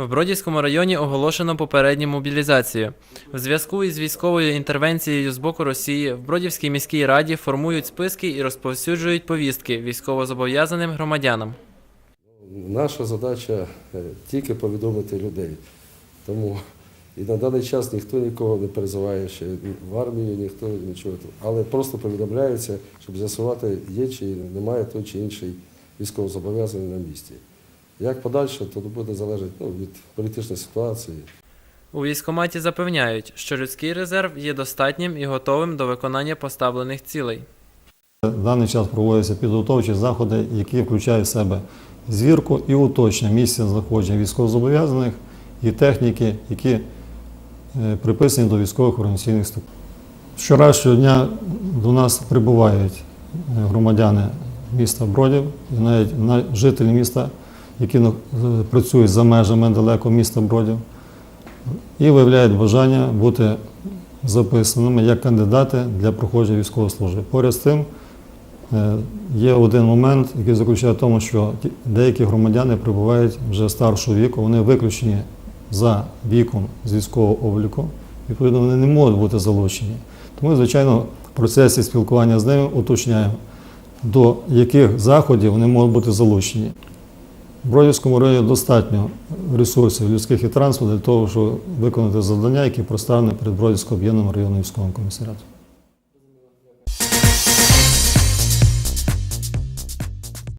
В Бродівському районі оголошено попередню мобілізацію. В зв'язку із військовою інтервенцією з боку Росії в Бродівській міській раді формують списки і розповсюджують повістки військовозобов'язаним громадянам. Наша задача е, тільки повідомити людей. Тому і на даний час ніхто нікого не перезиває ще в армію, ніхто нічого. Але просто повідомляється, щоб з'ясувати, є чи немає той чи інший військовозобов'язаний на місці. Як подальше, то буде залежати ну, від політичної ситуації. У військкоматі запевняють, що людський резерв є достатнім і готовим до виконання поставлених цілей. В даний час проводяться підготовчі заходи, які включають в себе звірку і уточнення місця знаходження військовозобов'язаних і техніки, які е, приписані до військових організаційних структур. Вчорашнього дня до нас прибувають е, громадяни міста Бродів, і навіть жителі міста, які е, працюють за межами далеко міста Бродів, і виявляють бажання бути записаними як кандидати для проходження військової служби. Поряд з тим, Е, Є один момент, який заключає в тому, що деякі громадяни прибувають вже старшого віку, вони виключені за віком з військового обліку, відповідно, вони не можуть бути залучені. Тому, звичайно, в процесі спілкування з ними уточняємо, до яких заходів вони можуть бути залучені. В Бродівському районі достатньо ресурсів людських і транспорту для того, щоб виконати завдання, які проставлені перед Бродівським об'єднаним районним військовим комісаріатом.